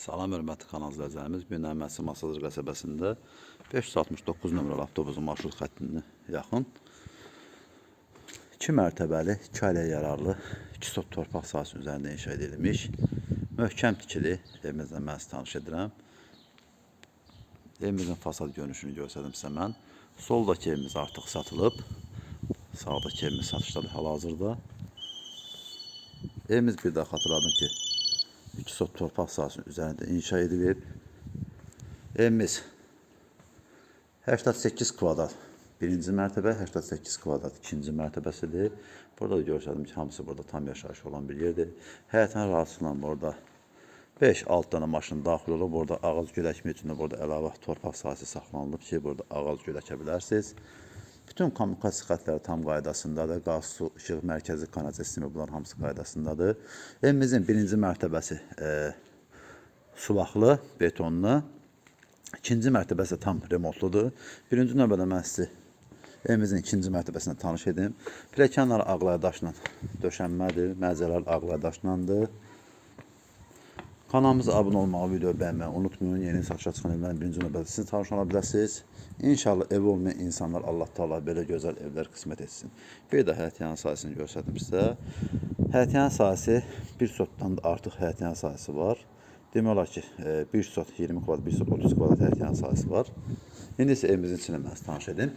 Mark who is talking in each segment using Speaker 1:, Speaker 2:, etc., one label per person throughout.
Speaker 1: Salam hörmətli kanal izləyicilərimiz. Bu gün Əməsi Masazır qəsəbəsində 569 nömrəli avtobusun marşrut xəttinə yaxın 2 mərtəbəli, 2 ailə yararlı, 2 sot torpaq sahəsinin üzərində inşa edilmiş möhkəm tikili evimizlə mən sizi tanış edirəm. Evimizin fasad görünüşünü göstərdim sizə mən. Soldakı evimiz artıq satılıb. Sağdakı evimiz satışdadır hal-hazırda. Evimiz bir daha xatırladım ki, 2 sot torpaq sahəsinin üzərində inşa edilib. Evimiz 88 kvadrat. Birinci mərtəbə 88 kvadrat ikinci mərtəbəsidir. Burada da görsədim ki, hamısı burada tam yaşayış olan bir yerdir. Həyətin razısıyla burada 5-6 dənə maşın daxil olub. Burada ağac göləkmə üçün də burada əlavə torpaq sahəsi saxlanılıb ki, burada ağac göləkə bilərsiniz. Bütün kommunikasiya xətləri tam qaydasındadır. Qaz, su, işıq, mərkəzi kanalizasiya bunların hamısı qaydasındadır. Evimizin birinci mərtəbəsi e, sulaqlı, betonlu. İkinci mərtəbəsi tam remontludur. Birinci növbədə mən sizi evimizin ikinci mərtəbəsində tanış edim. Pilləkənlər ağlay daşla döşənmədir, məzələr ağlay daşlandır. Kanalımıza abunə olmağı, video bəyənməyi unutmayın. Yeni satışa çıxan evlərin birinci növbədə siz tanış ola. İnşallah ev olmayan insanlar Allah Taala belə gözəl evlər qismət etsin. Bir də həyətyan sahəsini göstərdim sizə. Həyətyan sahəsi bir sotdan da artıq həyətyan sahəsi var. Demək olar ki, e, bir sot 20 kvadrat, bir sot 30 kvadrat həyətyan sahəsi var. İndi isə evimizin içini mən tanış edim.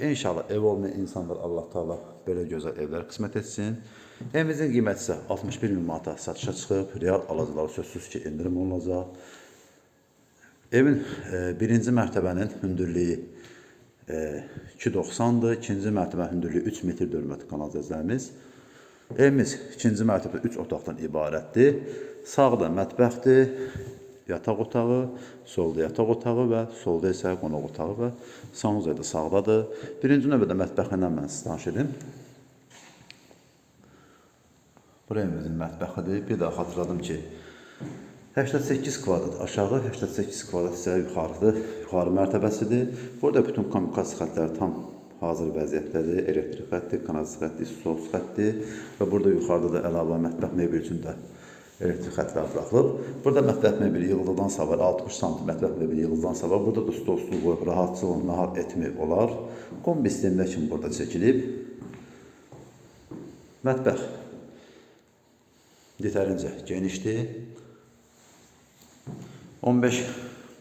Speaker 1: İnşallah ev olmayan insanlar Allah Taala belə gözəl evlər qismət etsin. Evimizin qiyməti isə 61 min manata satışa çıxıb. Real alıcılara sözsüz ki, endirim olunacaq. Evin e, birinci mərtəbənin hündürlüyü e, 2.90-dır. İkinci mərtəbə hündürlüyü 3 metr 4 metr kanal cəzlərimiz. Evimiz ikinci mərtəbədə 3 otaqdan ibarətdir. Sağda mətbəxdir, yataq otağı, solda yataq otağı və solda isə qonaq otağı və sanuza da sağdadır. Birinci növbədə mətbəxindən mən sizi tanış edim. Bura evimizin mətbəxidir. Bir daha xatırladım ki, 88 kvadrat aşağı, 88 kvadrat isə yuxarıdır. Yuxarı mərtəbəsidir. Burada bütün kommunikasiya xətləri tam hazır vəziyyətdədir. Elektrik xətti, kanalizasiya xətti, su xətti və burada yuxarıda da əlavə mətbəx mebeli üçün də elektrik xətləri buraxılıb. Burada mətbəx mebeli yığıldıqdan sonra 60 sm mətbəx mebeli yığıldıqdan sonra burada da stol stul qoyub rahatçılıqla nahar etmək olar. Kombi sistemində kimi burada çəkilib. Mətbəx yetərincə genişdir. 15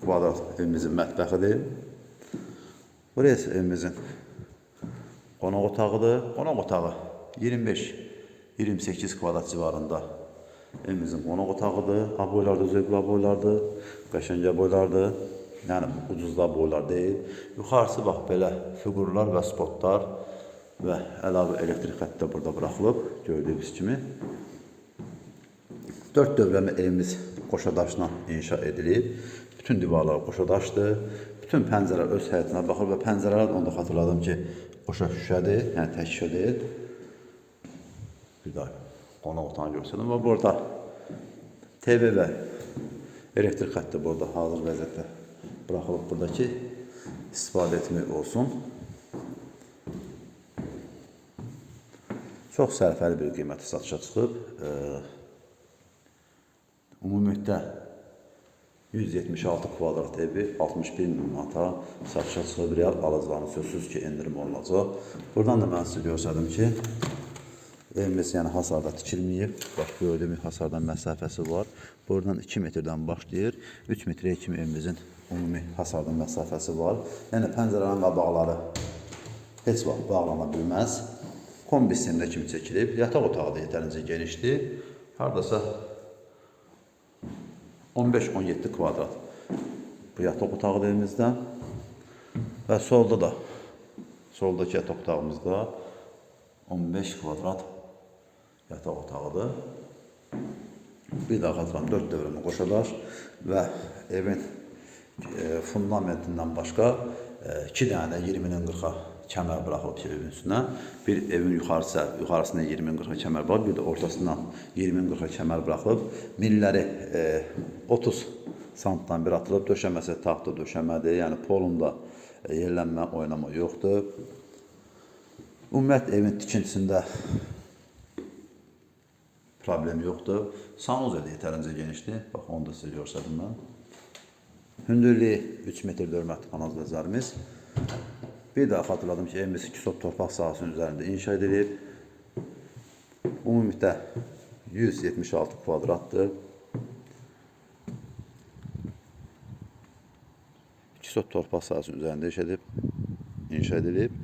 Speaker 1: kvadrat evimizin mətbəxidir. Buraya isə evimizin qonaq otağıdır. Qonaq otağı 25-28 kvadrat civarında evimizin qonaq otağıdır. Ha boylarda zövqlü boylardır, qəşəngə boylardır. Yəni ucuzda boylar deyil. Yuxarısı bax belə fiqurlar və spotlar və əlavə elektrik xətti də burada buraxılıb gördüyünüz kimi. Dörd dövrəmə evimiz qoşadaşla inşa edilib. Bütün divarlar qoşadaşdır. Bütün pəncərələr öz həyətinə baxır və pəncərələr də onda xatırladım ki, qoşa şüşədir, yəni tək şüşə deyil. Bir daha qonaq otağını göstərdim və burada TV və elektrik xətti burada hazır vəziyyətdə buraxılıb buradakı istifadə etmək olsun. Çox sərfəli bir qiyməti satışa çıxıb. Ee, Ümumilikdə 176 kvadrat evi 61 min manata satışa çıxıb real alıcıların sözsüz ki endirim olunacaq. Buradan da mən sizə göstərdim ki evimiz yəni hasarda tikilməyib. Bax gördüyüm hasardan məsafəsi var. Buradan 2 metrdən başlayır. 3 metrəyə kimi evimizin ümumi hasardan məsafəsi var. Yəni pəncərənin qabaqları heç vaxt bağlana bilməz. Kombi sistemində kimi çəkilib. Yataq otağı da yetərincə genişdir. Hardasa 15-17 kvadrat bu yataq otağı evimizdə və solda da soldakı yataq otağımızda 15 kvadrat yataq otağıdır. Bir daha xatıram 4 dövrəmə qoşalar və evin e, fundamentindən başqa 2 dənə 20-nin 40-a kəmər buraxılıb evin üstünə. Bir evin yuxarısı, yuxarısında 20-nin 40-a kəmər var, bir də ortasından 20-nin 40-a kəmər buraxılıb. Milləri e, 30 santdan bir atılıb, döşəməsi taxta döşəmədir, yəni polunda e, yerlənmə, oynama yoxdur. Ümumiyyətlə evin tikintisində problem yoxdur. Sanuza da yetərincə genişdir. Bax, onu da sizə göstərdim mən. Hündürlüyü 3 metr 4 metr kanal gözlərimiz. Bir daha xatırladım ki, evimiz 2 sot torpaq sahəsinin üzərində inşa edilib. Ümumilikdə 176 kvadratdır. 2 sot torpaq sahəsinin üzərində inşa edib, inşa edilib.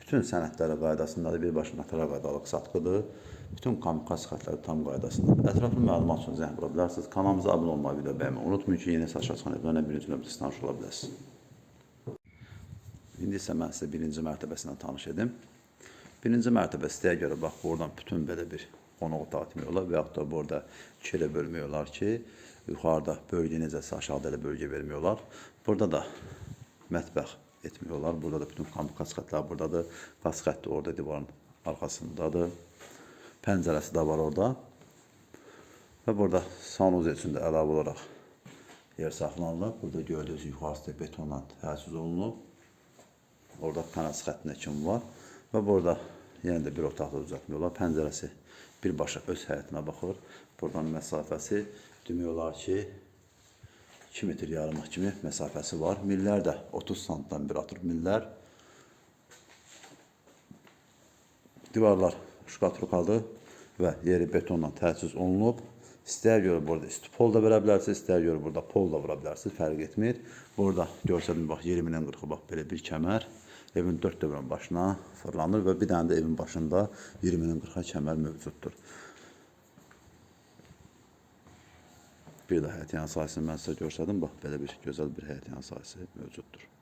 Speaker 1: Bütün sənədləri qaydasındadır. Birbaşa notarial qaydalıq satqıdır. Bütün kommunikasiya xətləri tam qaydasındadır. Ətraflı məlumat üçün zəng vura bilərsiniz. Kanalımıza abunə olmayı, video bəyənməyi unutmayın ki, yeni saç açan evlərlə birinci növbədə tanış ola bilərsiniz. İndi isə mən sizə birinci mərtəbəsindən tanış edim. Birinci mərtəbə sitəyə görə bax buradan bütün belə bir qonaq otağı etmək olar və yaxud da burada iki yerə bölmək olar ki, yuxarıda bölgə necəsə aşağıda elə bölgə vermək olar. Burada da mətbəx etmək olar. Burada da bütün kommunikasiya xətləri buradadır. Qaz xətti orada divarın arxasındadır. Pəncərəsi də var orada. Və burada sanuz üçün də əlavə olaraq yer saxlanılıb. Burada gördüyünüz yuxarısı da betonla təchiz olunub. Orada kanal xəttinə kimi var. Və burada yenə də bir otaqda düzəltmək olar. Pəncərəsi birbaşa öz həyətinə baxır. Buradan məsafəsi demək olar ki 2 metr yarımlıq kimi məsafəsi var. Millər də 30 santdan bir atır millər. Divarlar şkatulkadır və yeri betonla təchiz olunub. İstər görə burada istipol da verə bilərsiniz, istər görə burada pol da vura bilərsiniz, fərq etmir. Burada görsədim bax 20-dən 40-a bax belə bir kəmər evin dörd dövrün başına fırlanır və bir dənə də evin başında 20-dən 40-a kəmər mövcuddur. Bir də həyət yan sahəsini mən sizə göstərdim. Bax belə bir gözəl bir həyət yan sahəsi mövcuddur.